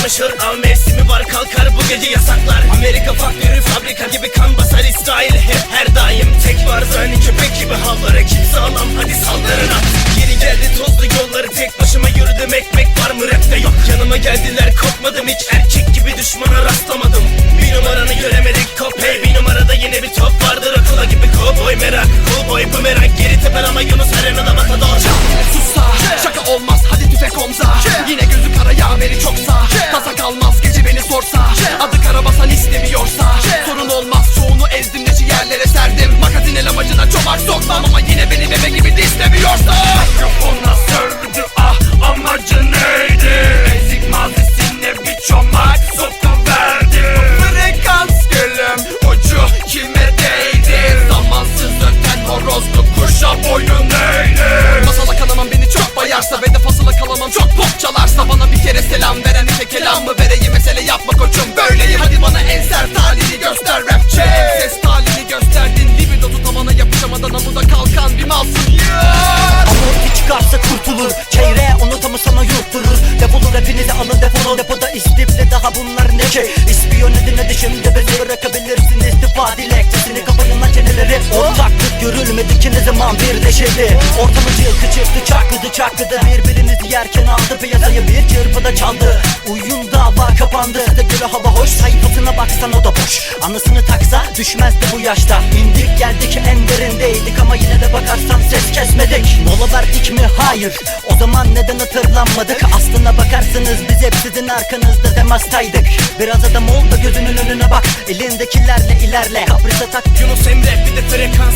konuşur Av mevsimi var kalkar bu gece yasaklar. Amerika faktörü fabrika gibi kan basar İsrail. Hep her daim Tek var zani köpek gibi havlar Ekip sağlam? Hadi saldırın at Geri geldi tozlu yolları tek başıma yürüdüm. Ekmek var mı? Rapte yok. Yanıma geldiler korkmadım hiç Erkek gibi düşmana rastlamadım. Bir numaranı göremedik kopey Bir numarada yine bir top vardır. Akıla gibi kovboy merak Kovboy bumerang. Geri teper ama Yunus arenada matador Sussa şaka olmaz. Hadi tüfek omza. Yine bayarsa Ve de fasıla kalamam. Çok pop çalarsa Bana bir kere selam veren ise kelam mı vereyim Mesele yapma koçum. Böyleyim. Hadi bana en sert halini göster rapçi. Ses talini gösterdin. Libido tavana yapışamadan amuda kalkan bir malsın yeah! Amorti çıkarsa kurtulur. Çeyreğe onu tamı sana yutturur. Defolur hepinizi alın defolun. Depoda istifle daha bunlar ne ki? İspiyon edin hadi şimdi beni bırakabilirsin istifa dilekçesini Çeneleri Ortaklık görülmedi ki ne zaman birleşeli Ortamı çılgı çıktı çakkıdı çakkıdı Birbirinizi yerken aldı piyasayı bir çırpıda çaldı. Uyun dava kapandı. Size göre hava hoş sayfasına baksan o da boş. Anısını taksa düşmezdi bu yaşta. İndik geldik en derindeydik. Ama yine de bakarsan ses kesmedik. Mola verdik mi? Hayır. O zaman neden hatırlanmadık? Aslına bakarsınız biz hep sizin arkanızda demastaydık. Biraz adam ol da gözünün önüne bak Elindekilerle ilerle. Kapris atak Yunus Emre bir de frekans